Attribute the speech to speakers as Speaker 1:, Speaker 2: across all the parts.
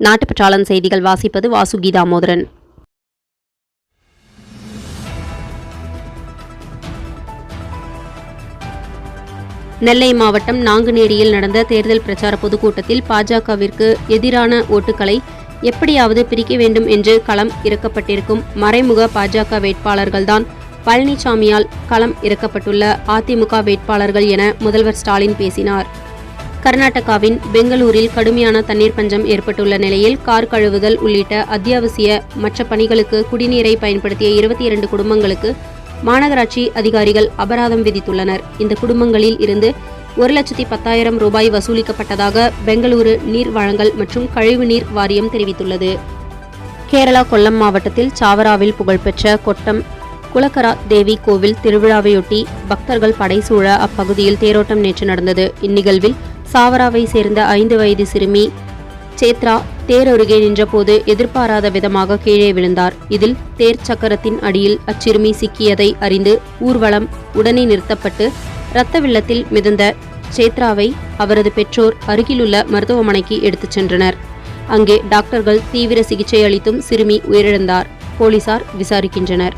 Speaker 1: நாட்டுப்பற்றாளன் செய்திகள் வாசிப்பது வாசுகி தாமோதரன் நெல்லை மாவட்டம் நாங்குநேரியில் நடந்த தேர்தல் பிரச்சார பொதுக்கூட்டத்தில் பாஜகவிற்கு எதிரான ஓட்டுகளை எப்படியாவது பிரிக்க வேண்டும் என்று களம் இறக்கப்பட்டிருக்கும் மறைமுக பாஜக வேட்பாளர்கள்தான் பழனிசாமியால் களம் இறக்கப்பட்டுள்ள அதிமுக வேட்பாளர்கள் என முதல்வர் ஸ்டாலின் பேசினார். கர்நாடகாவின் பெங்களூரில் கடுமையான தண்ணீர் பஞ்சம் ஏற்பட்டுள்ள நிலையில் கார் கழுவுதல் உள்ளிட்ட அத்தியாவசிய மற்ற பணிகளுக்கு குடிநீரை பயன்படுத்திய இருபத்தி இரண்டு குடும்பங்களுக்கு மாநகராட்சி அதிகாரிகள் அபராதம் விதித்துள்ளனர். இந்த குடும்பங்களில் இருந்து ஒரு லட்சத்தி பத்தாயிரம் ரூபாய் வசூலிக்கப்பட்டதாக பெங்களூரு நீர் வழங்கல் மற்றும் கழிவுநீர் வாரியம் தெரிவித்துள்ளது. கேரளா கொல்லம் மாவட்டத்தில் சாவராவில் புகழ்பெற்ற கொட்டம் குலக்கரா தேவி கோவில் திருவிழாவையொட்டி பக்தர்கள் படைசூழ அப்பகுதியில் தேரோட்டம் நேற்று நடந்தது. இந்நிகழ்வில் சாவராவை சேர்ந்த ஐந்து வயது சிறுமி சேத்ரா தேர் அருகே நின்றபோது எதிர்பாராத விதமாக கீழே விழுந்தார். இதில் தேர் சக்கரத்தின் அடியில் அச்சிறுமி சிக்கியதை அறிந்து ஊர்வலம் உடனே நிறுத்தப்பட்டு இரத்த வெள்ளத்தில் மிதந்த சேத்ராவை அவரது பெற்றோர் அருகிலுள்ள மருத்துவமனைக்கு எடுத்துச் சென்றனர். அங்கே டாக்டர்கள் தீவிர சிகிச்சை அளித்தும் சிறுமி உயிரிழந்தார். போலீசார் விசாரிக்கின்றனர்.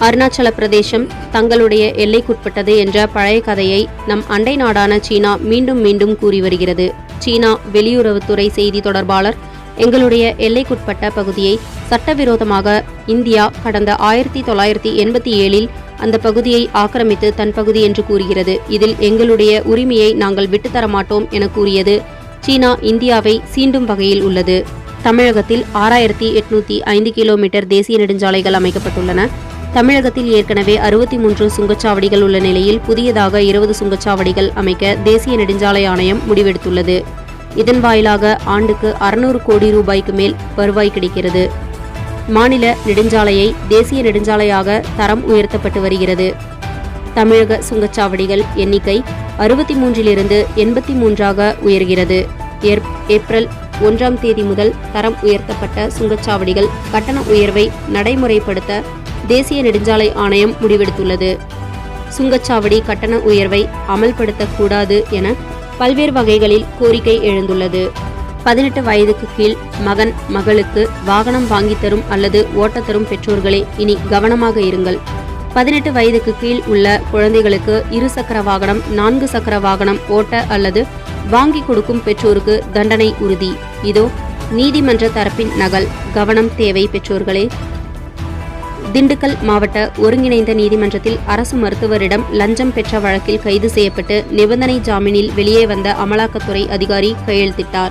Speaker 1: அருணாச்சல பிரதேசம் தங்களுடைய எல்லைக்குட்பட்டது என்ற பழைய கதையை நம் அண்டை நாடான சீனா மீண்டும் மீண்டும் கூறி வருகிறது. சீனா வெளியுறவுத்துறை செய்தி தொடர்பாளர் எங்களுடைய எல்லைக்குட்பட்ட பகுதியை சட்டவிரோதமாக இந்தியா கடந்த ஆயிரத்தி தொள்ளாயிரத்தி எண்பத்தி ஏழில் அந்த பகுதியை ஆக்கிரமித்து தன் பகுதி என்று கூறுகிறது. இதில் எங்களுடைய உரிமையை நாங்கள் விட்டுத்தர மாட்டோம் என கூறியது சீனா இந்தியாவை சீண்டும் வகையில் உள்ளது. தமிழகத்தில் ஆறாயிரத்தி எட்நூத்தி ஐந்து கிலோமீட்டர் தேசிய நெடுஞ்சாலைகள் அமைக்கப்பட்டுள்ளன. தமிழகத்தில் ஏற்கனவே அறுபத்தி மூன்று சுங்கச்சாவடிகள் உள்ள நிலையில் புதியதாக இருபது சுங்கச்சாவடிகள் அமைக்க தேசிய நெடுஞ்சாலை ஆணையம் முடிவெடுத்துள்ளது. இதன் வாயிலாக ஆண்டுக்கு அறுநூறு கோடி ரூபாய்க்கு மேல் வருவாய் கிடைக்கிறது. மாநில நெடுஞ்சாலையை தேசிய நெடுஞ்சாலையாக தரம் உயர்த்தப்பட்டு வருகிறது. தமிழக சுங்கச்சாவடிகள் எண்ணிக்கை அறுபத்தி மூன்றிலிருந்து எண்பத்தி மூன்றாக உயர்கிறது. ஏர்- ஏப்ரல் ஒன்றாம் தேதி முதல் தரம் உயர்த்தப்பட்ட சுங்கச்சாவடிகள் கட்டண உயர்வை நடைமுறைப்படுத்த தேசிய நெடுஞ்சாலை ஆணையம் முடிவெடுத்துள்ளது. சுங்கச்சாவடி கட்டண உயர்வை அமல்படுத்தக்கூடாது என பல்வேறு வகைகளில் கோரிக்கை எழுந்துள்ளது. பதினெட்டு வயதுக்கு கீழ் மகன் மகளுக்கு வாகனம் வாங்கித் தரும் அல்லது ஓட்ட தரும் பெற்றோர்களே இனி கவனமாக இருங்கள். பதினெட்டு வயதுக்கு கீழ் உள்ள குழந்தைகளுக்கு இரு சக்கர வாகனம் நான்கு சக்கர வாகனம் ஓட்ட அல்லது வாங்கி கொடுக்கும் பெற்றோருக்கு தண்டனை உறுதி. இதோ நீதிமன்ற தரப்பின் நகல். கவனம் தேவை பெற்றோர்களே. திண்டுக்கல் மாவட்ட ஒருங்கிணைந்த நீதிமன்றத்தில் அரசு மருத்துவரிடம் லஞ்சம் பெற்ற வழக்கில் கைது செய்யப்பட்டு நிபந்தனை ஜாமீனில் வெளியே வந்த அமலாக்கத்துறை அதிகாரி கையெழுத்திட்டார்.